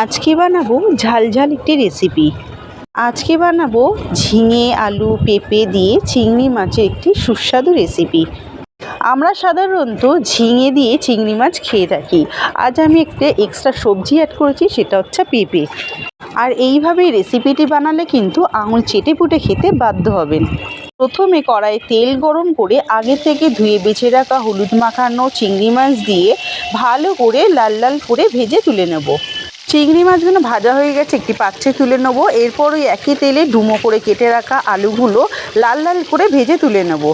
আজকে বানাবো ঝালঝাল একটি রেসিপি আজকে বানাবো ঝিঙে, আলু, পেঁপে দিয়ে চিংড়ি মাছের একটি সুস্বাদু রেসিপি আমরা সাধারণত ঝিঙে দিয়ে চিংড়ি মাছ খেয়ে থাকি। আজ আমি একটা এক্সট্রা সবজি অ্যাড করেছি, সেটা হচ্ছে পেঁপে। আর এইভাবে রেসিপিটি বানালে কিন্তু আঙুল চেটে পুটে খেতে বাধ্য হবেন। প্রথমে কড়াইয়ে তেল গরম করে আগে থেকে ধুয়ে বেছে রাখা হলুদ মাখানো চিংড়ি মাছ দিয়ে ভালো করে লাল লাল করে ভেজে তুলে নেব। চিংড়ি মাছগুলো ভাজা হয়ে গেছে, একটি পাত্রে তুলে নেব। এরপর ওই একই তেলে ডুমো করে কেটে রাখা আলুগুলো লাল লাল করে ভেজে তুলে নেব।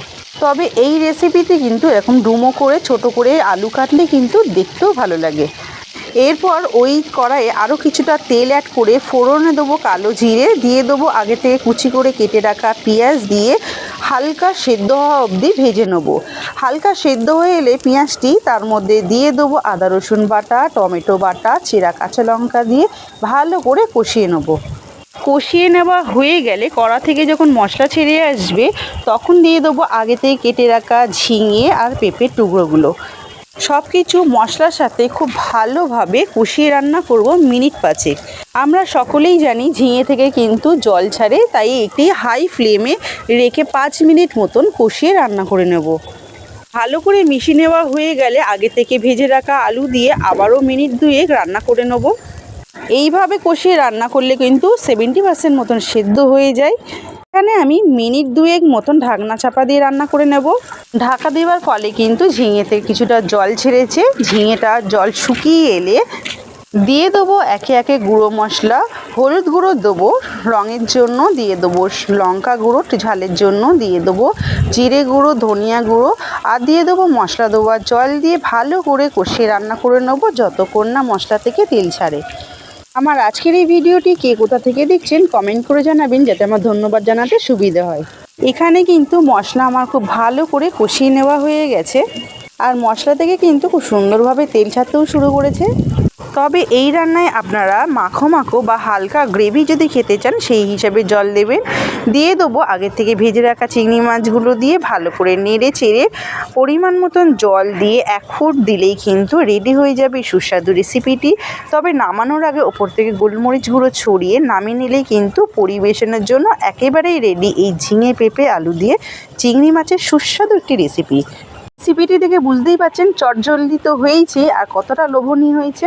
তবে এই রেসিপিতে কিন্তু এরকম ডুমো করে, ছোট করে আলু কাটলে কিন্তু দেখতেও ভালো লাগে। এরপর ওই কড়াইয়ে আরও কিছুটা তেল অ্যাড করে ফোড়নে দেবো কালো জিরে, দিয়ে দেবো আগে থেকে কুচি করে কেটে রাখা পেঁয়াজ দিয়ে হালকা সেদ্ধ হওয়া অবধি ভেজে নেব। হালকা সেদ্ধ হয়ে এলে পেঁয়াজটি তার মধ্যে দিয়ে দেবো আদা, রসুন বাটা, টমেটো বাটা, চেরা কাঁচা লঙ্কা দিয়ে ভালো করে কষিয়ে নেব। কষিয়ে নেওয়া হয়ে গেলে কড়া থেকে যখন মশলা ছেড়ে আসবে, তখন দিয়ে দেবো আগে থেকে কেটে রাখা ঝিঙে আর পেঁপের টুকরোগুলো। সব কিছু মশলার সাথে খুব ভালোভাবে কষিয়ে রান্না করব মিনিট পাঁচেক। আমরা সকলেই জানি ঝিঙে থেকে কিন্তু জল ছাড়ে, তাই একটি হাই ফ্লেমে রেখে পাঁচ মিনিট মতন কষিয়ে রান্না করে নেব। ভালো করে মিশিয়ে নেওয়া হয়ে গেলে আগে থেকে ভেজে রাখা আলু দিয়ে আবারও মিনিট দুয়েক রান্না করে নেব। এইভাবে কষিয়ে রান্না করলে কিন্তু সেভেন্টি পার্সেন্ট মতন সেদ্ধ হয়ে যায়। এখানে আমি মিনিট দুয়েক মতন ঢাকনা চাপা দিয়ে রান্না করে নেব। ঢাকা দেওয়ার ফলে কিন্তু ঝিঙেতে কিছুটা জল ছেড়েছে। ঝিঙেটা জল শুকিয়ে এলে দিয়ে দেবো একে একে গুঁড়ো মশলা। হলুদ গুঁড়ো দেবো, রঙের জন্য দিয়ে দেবো, লঙ্কা গুঁড়ো, ঝালের জন্য দিয়ে দেবো, জিরে গুঁড়ো, ধনিয়া গুঁড়ো আর দিয়ে দেবো মশলা দেওয়ার জল দিয়ে ভালো করে কষিয়ে রান্না করে নেব যতক্ষণ না মশলা থেকে তেল ছাড়ে। আমার আজকের এই ভিডিওটি কে কোথা থেকে দেখছেন কমেন্ট করে জানাবেন যাতে আমার ধন্যবাদ জানাতে সুবিধা হয়। এখানে কিন্তু মশলা আমার খুব ভালো করে কষিয়ে নেওয়া হয়ে গেছে। আর মশলা থেকে কিন্তু খুব সুন্দরভাবে তেল ছাড়তেও শুরু করেছে। তবে এই রান্নায় আপনারা মাখো মাখো বা হালকা গ্রেভি যদি খেতে চান, সেই হিসাবে জল দেবেন। দিয়ে দেবো আগের থেকে ভেজে রাখা চিংড়ি মাছগুলো দিয়ে ভালো করে নেড়ে চেড়ে পরিমাণ মতন জল দিয়ে এক ফুট দিলেই কিন্তু রেডি হয়ে যাবে সুস্বাদু রেসিপিটি তবে নামানোর আগে ওপর থেকে গোলমরিচ গুঁড়ো ছড়িয়ে নামিয়ে নিলেই কিন্তু পরিবেশনের জন্য একেবারেই রেডি এই ঝিঙে পেঁপে আলু দিয়ে চিংড়ি মাছের সুস্বাদু একটি রেসিপি রেসিপিটি দেখে বুঝতেই পারছেন চটজলদি তো হয়েইছে, আর কতটা লোভনীয় হয়েছে।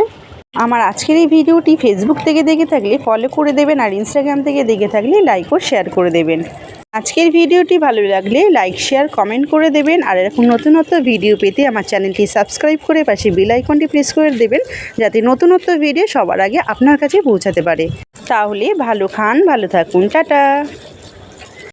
আমার আজকের এই ভিডিওটি ফেসবুক থেকে দেখে থাকলে ফলো করে দেবেন আর ইনস্টাগ্রাম থেকে দেখে থাকলে লাইক ও শেয়ার করে দেবেন। আজকের ভিডিওটি ভালো লাগলে লাইক শেয়ার কমেন্ট করে দেবেন আর এরকম নতুনত্ব ভিডিও পেতে আমার চ্যানেলটি সাবস্ক্রাইব করে পাশে বেল আইকনটি প্রেস করে দেবেন যাতে নতুনত্ব ভিডিও সবার আগে আপনার কাছে পৌঁছাতে পারে। তাহলে ভালো খান, ভালো থাকুন, টাটা।